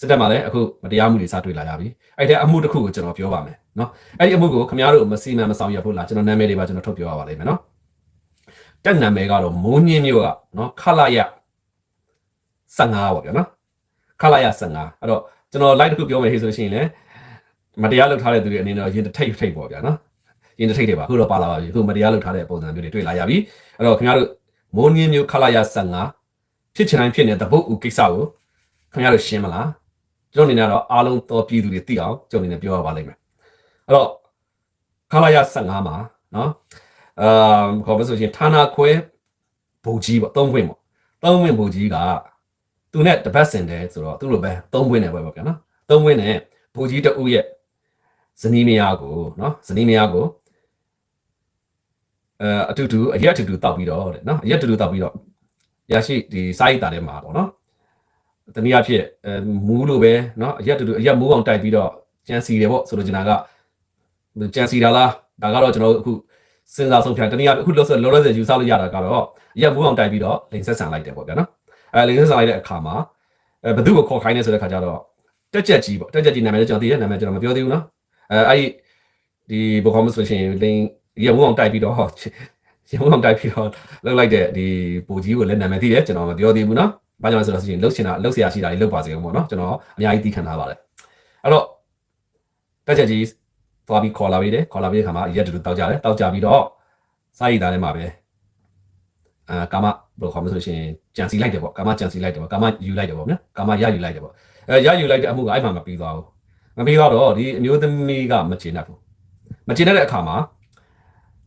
စစ်တပ်မှာလည်းအခုမတရားမှုတွေစတွေ့လာရပြီအဲ့ဒီအမှုတစ်ခုကိုကျွန်တော်ပြောပါမယ်နော်အဲ့ဒီအမှုကိုခင်ဗျားတို့မစီမံမဆောင်ရဖို့လားကျွန်တော်နာမည်တွေပါကျွန်တော်ထုတ်ပြောရပါလိမ့်မယ်နော်တက်နာမည်ကတော့မိုးညင်းမျိုးကနော်ခလာရ15ပေါ့ဗျာနော်ခလာရ15အဲ့တော့ကျွန်တော် live တစ်ခုပြောမယ်ဟေ့ဆိုလို့ရှိရင်လည်းမတရားလုပ်ထားတဲ့သူတွေအနေနဲ့ရင်တစ်ထိတ်ထိတ်ပေါ့ဗျာနော်ရင်တစ်ထိတ်တွေပါအခုတော့ပါလာပါပြီအခုမတရားလုပ်ထားတဲ့ပုံစံမျိုးတွေတွေ့လာရပြီအဲ့တော့ခင်ဗျားတို့မိုးညင်းမျိုးခလာရ15ဖြစ်ချင်တိုင်းဖြစ်နေတဲ့ဗုတ်ဦးကိစ္စကိုခင်ဗျားတို့ရှင်းမလား ကျွန်တော်အနေနဲ့တော့အားလုံးသောပြည်သူတွေသိအောင်ကျွန်တော်အနေနဲ့ပြောရပါလိမ့်မယ်အဲ့တော့ခလာရ15မှာနော်အာခေါ်မဆိုရှင်ဌာနခွဲဘူကြီးပေါ့သုံးခွင့်ပေါ့သုံးခွင့်ဘူကြီးကသူနဲ့တပတ်စင်တယ်ဆိုတော့သူ့လိုပဲသုံးခွင့်နဲ့ပဲပေါ့ဗျာနော်သုံးခွင့်နဲ့ဘူကြီးတအုပ်ရဲ့ဇနီးမယားကိုနော်ဇနီးမယားကိုအဲအတူတူအရက်အတူတူတောက်ပြီးတော့တဲ့နော်အရက်အတူတူတောက်ပြီးတော့ရရှိဒီစာရိတ်တာထဲမှာပေါ့နော် တနည်းအားဖြင့်အဲမူးလို့ပဲနော်အရက်အတူတူအရက်မူးအောင်တိုက်ပြီးတော့ကြံစီတယ်ပေါ့ဆိုလိုချင်တာကကြံစီတာလားဒါကတော့ကျွန်တော်တို့အခုစဉ်းစားဆုံးဖြတ်တနည်းအားဖြင့်အခုလောလောလောဆယ်ယူဆလို့ရတာကတော့အရက်မူးအောင်တိုက်ပြီးတော့လိန်ဆက်ဆန်လိုက်တယ်ပေါ့ဗျာနော်အဲလိန်ဆက်ဆန်လိုက်တဲ့အခါမှာအဲဘသူ့ကိုခေါ်ခိုင်းနေဆိုတဲ့ခါကျတော့တက်ကြက်ကြီးပေါ့တက်ကြက်ကြီးနာမည်ကျွန်တော်သိတဲ့နာမည်ကျွန်တော်မပြောသေးဘူးနော်အဲအဲ့ဒီဒီဘယ်ခေါ်မဆိုရှင်လိန်ရက်မူးအောင်တိုက်ပြီးတော့ရမုံတိုက်ပြီးတော့လောက်လိုက်တဲ့ဒီပူကြီးကိုလည်းနာမည်သိတယ်ကျွန်တော်မပြောသေးဘူးเนาะ ဘာကြောင့်လဲဆိုတော့ဆိုရင်လှုပ်ရှင်တာလှုပ်ဆရာရှိတာတွေလှုပ်ပါစေအောင်ပေါ့နော်ကျွန်တော်အများကြီးသိခံထားပါတယ်အဲ့တော့တက်ချက်ကြီးသွားပြီးခေါ်လာပေးတယ်ခေါ်လာပေးတဲ့ခါမှာရက်တူတောက်ကြတယ်တောက်ကြပြီးတော့စာရိတ်သားထဲမှာပဲအာကာမဘယ်လိုခေါ်မလဲဆိုရှင်ကြံစီလိုက်တယ်ပေါ့ကာမကြံစီလိုက်တယ်ပေါ့ကာမယူလိုက်တယ်ပေါ့ဗျာကာမရယူလိုက်တယ်ပေါ့အဲရယူလိုက်တဲ့အမှုကအဲ့မှာမပြီးသွားဘူးမပြီးသွားတော့ဒီအမျိုးသမီးကမကျေနပ်ဘူးမကျေနပ်တဲ့အခါမှာ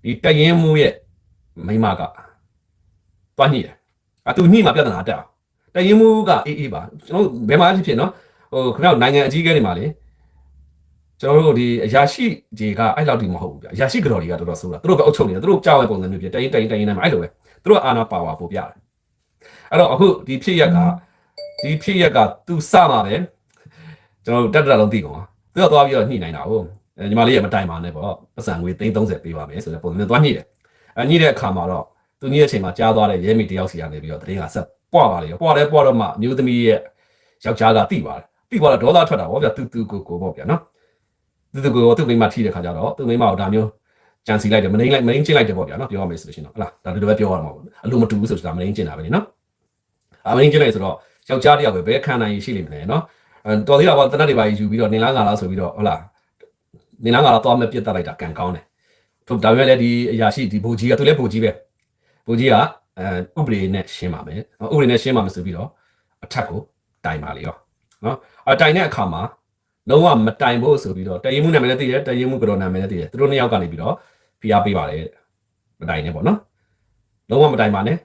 ဒီတရင်မှုရဲ့မိမကတွားညှိတယ်အတူညှိမှပြဿနာတက်အောင် တရင်မှုကအေးအေးပါကျွန်တော်ဘယ်မှာဖြစ်ဖြစ်နော်ဟိုခင်ဗျားနိုင်ငံအကြီးအကဲတွေမှာလေကျွန်တော်တို့ဒီအရာရှိတွေကအဲ့လောက်တိမဟုတ်ဘူးဗျအရာရှိကြော်တွေကတော်တော်ဆိုးတာသူတို့ပဲအုပ်ချုပ်နေတယ်သူတို့ကြောက်တဲ့ပုံစံမျိုးပြတရင်တရင်တရင်နဲ့မှာအဲ့လိုပဲသူတို့အာနာပါဝါပို့ပြတယ်အဲ့တော့အခုဒီဖြစ်ရက်ကဒီဖြစ်ရက်ကသူစမှာပဲကျွန်တော်တို့တက်တက်လုံးသိကုန်ပါသူကသွားပြီးတော့ညှိနိုင်တာဟုတ်ညီမလေးရမတိုင်ပါနဲ့ပေါ့ပတ်စံငွေ330ပေးပါမယ်ဆိုတဲ့ပုံစံမျိုးသွားညှိတယ်အညှိတဲ့အခါမှာတော့သူညှိတဲ့အချိန်မှာကြားသွားတဲ့ရဲမိတယောက်စီကနေပြီးတော့တရင်ကဆက် ပွားပါလေပွားတယ်ပွားတော့မှမျိုးသမီးရဲ့ယောက်ျားကတိပါတယ်တိသွားတော့ဒေါသထွက်တာပေါ့ဗျာသူသူကိုကိုပေါ့ဗျာနော်သူသူကိုသူ့မိမထိတဲ့ခါကျတော့သူ့မိမကိုဒါမျိုးကြံစီလိုက်တယ်မနှိမ့်လိုက်မနှိမ့်ချင်းလိုက်တယ်ပေါ့ဗျာနော်ပြောရမယ်ဆိုလို့ရှိရင်တော့ဟလားဒါဒီလိုပဲပြောရမှာပေါ့အလိုမတူဘူးဆိုတာမနှိမ့်ချင်းတာပဲနော်အမနှိမ့်ချင်းလိုက်ဆိုတော့ယောက်ျားတယောက်ပဲဘယ်ခံနိုင်ရှိလိမ့်မလဲနော်တော်သေးတာပေါ့တနတ်တွေပါယူပြီးတော့နင်လားငါလားဆိုပြီးတော့ဟုတ်လားနင်လားငါလားသွားမဲ့ပြစ်တက်လိုက်တာကံကောင်းတယ်သူဒါပေမဲ့လည်းဒီအရာရှိဒီဘူကြီးကသူလည်းဘူကြီးပဲဘူကြီးက အဲဥပဒေနဲ့ရှင်းပါမယ်ဥပဒေနဲ့ရှင်းပါမယ်ဆိုပြီးတော့အထက်ကိုတိုင်ပါလေရောနော်အတိုင်တဲ့အခါမှာလုံးဝမတိုင်ဖို့ဆိုပြီးတော့တရင်မှုနာမည်လည်းသိတယ်တရင်မှုကတော့နာမည်လည်းသိတယ်သူတို့နှစ်ယောက်ကနေပြီးတော့ဖိအားပေးပါတယ်မတိုင်နဲ့ပေါ့နော်လုံးဝမတိုင်ပါနဲ့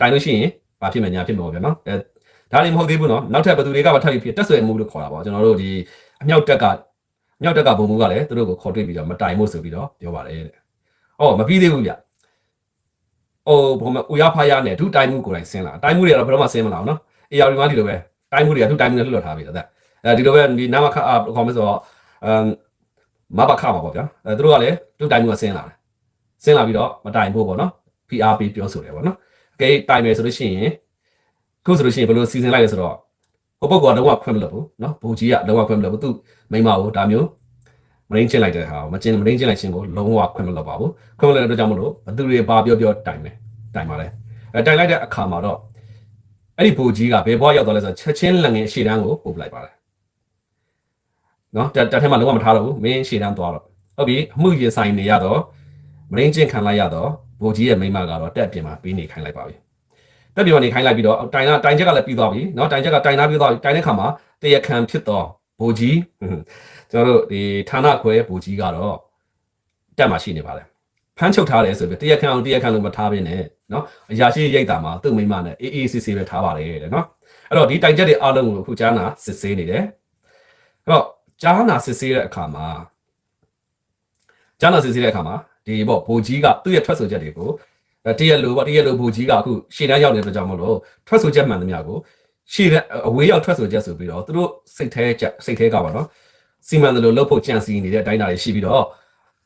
တိုင်လို့ရှိရင်ဘာဖြစ်မယ်ညာဖြစ်မှာပေါ့ဗျာနော်အဲဒါလည်းမဟုတ်သေးဘူးနော်နောက်ထပ်ဘယ်သူတွေကမှထပ်ပြီးဖြစ်တက်ဆွဲမှုလို့ခေါ်တာပေါ့ကျွန်တော်တို့ဒီအမြောက်တက်ကမြောက်တက်ကဘုံမှုကလည်းသူတို့ကိုခေါ်တွေ့ပြီးတော့မတိုင်ဖို့ဆိုပြီးတော့ပြောပါတယ်တဲ့။အော်မပြီးသေးဘူးဗျ။ အိုးဘုံမဦးရဖားရနဲ့ဒုတိုင်မှုကိုယ်တိုင်ဆင်းလာ။တိုင်မှုတွေကတော့ဘယ်တော့မှဆင်းမလာဘူးနော်။အေယာဒီမှာဒီလိုပဲတိုင်မှုတွေကဒုတိုင်မှုနဲ့လွတ်လွတ်ထားပြီတဲ့။အဲဒီလိုပဲဒီနာမခအခေါ်မဆိုတော့အမ်မဘခမှာပေါ့ဗျာ။အဲသူတို့ကလည်းဒုတိုင်မှုကဆင်းလာတယ်။ဆင်းလာပြီးတော့မတိုင်ဖို့ပေါ့နော်။ PRP ပြောဆိုတယ်ပေါ့နော်။အကဲတိုင်မယ်ဆိုလို့ရှိရင်ခုဆိုလို့ရှိရင်ဘယ်လိုစီစဉ်လိုက်လဲဆိုတော့ဟိုပုဂ္ဂိုလ်ကတော့ခွင့်မလို့ဘူးနော်။ဘူကြီးကတော့ခွင့်မလို့ဘူးသူမိမကိုဒါမျိုး မရင်းချင်းလိုက်တဲ့ဟာကိုမကျင်းမရင်းချင်းလိုက်ခြင်းကိုလုံးဝခွင့်မလုပ်ပါဘူးခွင့်မလုပ်တဲ့အတွက်ကြောင့်မလို့ဘသူတွေပါပြောပြောတိုင်မယ်တိုင်ပါလေအဲတိုင်လိုက်တဲ့အခါမှာတော့အဲ့ဒီဘူကြီးကဘယ်ဘွားရောက်သွားလဲဆိုတော့ချက်ချင်းလက်ငယ်ရှေ့တန်းကိုပို့ပလိုက်ပါတယ်နော်တက်တက်ထဲမှာလုံးဝမထားတော့ဘူးမင်းရှေ့တန်းသွားတော့ဟုတ်ပြီအမှုရင်ဆိုင်နေရတော့မရင်းချင်းခံလိုက်ရတော့ဘူကြီးရဲ့မိမကတော့တက်ပြင်မှာပေးနေခိုင်းလိုက်ပါပြီတက်ပြင်မှာနေခိုင်းလိုက်ပြီးတော့တိုင်လာတိုင်ချက်ကလည်းပြီးသွားပြီနော်တိုင်ချက်ကတိုင်လာပြီးသွားပြီတိုင်တဲ့ခါမှာတရခံဖြစ်တော့ ဘူကြီးကျွန်တော်တို့ဒီဌာနခွဲဘူကြီးကတော့တက်မှာရှိနေပါတယ်ဖမ်းချုပ်ထားတယ်ဆိုပြီးတရားခံအောင်တရားခံလို့မထားဘဲနဲ့เนาะအရာရှိရိတ်တာမှာသူ့မိမနဲ့အေးအေးဆေးဆေးပဲထားပါတယ်တဲ့เนาะအဲ့တော့ဒီတိုင်ချက်တွေအားလုံးကိုအခုကြားနာစစ်ဆေးနေတယ်အဲ့တော့ကြားနာစစ်ဆေးတဲ့အခါမှာကြားနာစစ်ဆေးတဲ့အခါမှာဒီပေါ့ဘူကြီးကသူ့ရဲ့ထွက်ဆိုချက်တွေကိုတရက်လိုပေါ့တရက်လိုဘူကြီးကအခုရှေ့တန်းရောက်နေတဲ့အတွက်ကြောင့်မလို့ထွက်ဆိုချက်မှန်သမျှကို ရှေ့အဝေးရောက်ထွက်ဆိုချက်ဆိုပြီးတော့သူတို့စိတ်แท้ချက်စိတ်แท้ကပါเนาะစီမံတယ်လို့လှုပ်ဖို့ကြံစီနေတဲ့အတိုင်းအတာတွေရှိပြီးတော့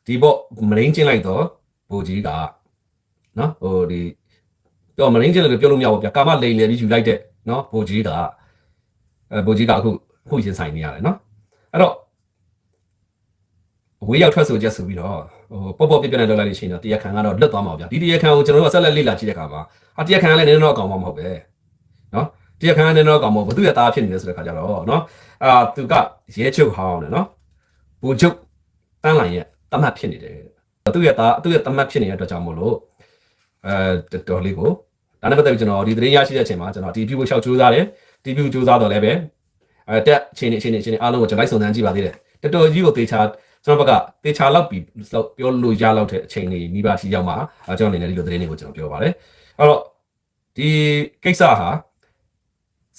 ဒီပေါ့မရင်းချင်းလိုက်တော့ဘူကြီးကနော်ဟိုဒီပြောမရင်းချင်းလို့ပြောလို့မရဘူးဗျာကာမလိန်လေပြီးယူလိုက်တဲ့နော်ဘူကြီးကအဲဘူကြီးကအခု မှုရင်ဆိုင်နေရတယ်နော်အဲ့တော့ဝေးရောက်ထွက်ဆိုချက်ဆိုပြီးတော့ဟိုပေါ့ပေါ့ပြပြနဲ့လောက်လိုက်လို့ရှိရင်တော့တရားခံကတော့လွတ်သွားမှာဗျာဒီတရားခံကိုကျွန်တော်တို့ကဆက်လက်လေ့လာကြည့်တဲ့အခါမှာဟာတရားခံကလည်းနည်းနည်းတော့အကောင်မဟုတ်ပဲနော် တရားခံကနည်းနည်းတော့အကောင်မဟုတ်ဘသူရဲ့သားဖြစ်နေလဲဆိုတဲ့ခါကျတော့နော်အာသူကရဲချုပ်ဟောင်းတယ်နော်ဘူချုပ်တန်းလိုင်ရဲ့တမတ်ဖြစ်နေတယ်သူ့ရဲ့သားသူ့ရဲ့တမတ်ဖြစ်နေတဲ့အတွက်ကြောင့်မို့လို့အဲတော်တော်လေးကိုဒါနဲ့ပတ်သက်ပြီးကျွန်တော်ဒီသတင်းရရှိတဲ့အချိန်မှာကျွန်တော်ဒီပြုဖို့ရှောက်ကြိုးစားတယ်ဒီပြုကြိုးစားတော့လည်းပဲအဲတက်အချိန်နဲ့အချိန်နဲ့အချိန်နဲ့အားလုံးကိုကျွန်တော်လိုက်စုံစမ်းကြည့်ပါသေးတယ်တော်တော်ကြီးကိုသေချာကျွန်တော်ဘက်ကသေချာလောက်ပြီးလောက်ပြောလို့ရလောက်တဲ့အချိန်လေးမိဘရှိရောက်မှာအဲကျွန်တော်အနေနဲ့ဒီလိုသတင်းတွေကိုကျွန်တော်ပြောပါတယ်အဲ့တော့ဒီကိစ္စဟာ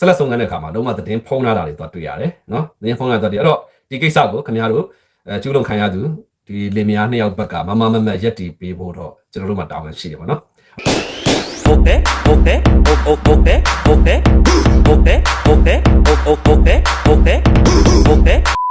ဆက်လက်ဆုံးခန်းတဲ့အခါမှာလုံးဝသတင်းဖုံးလာတာတွေတော့တွေ့ရတယ်နော်သတင်းဖုံးလာတော့တွေ့အဲ့တော့ဒီကိစ္စကိုခင်ဗျားတို့အဲကျူးလွန်ခံရသူဒီလင်မယားနှစ်ယောက်ဘက်ကမမမမရက်တီပေးဖို့တော့ကျွန်တော်တို့မှာတာဝန်ရှိတယ်ပေါ့နော် Okay, okay, okay, okay, okay, okay, okay, okay, okay, okay.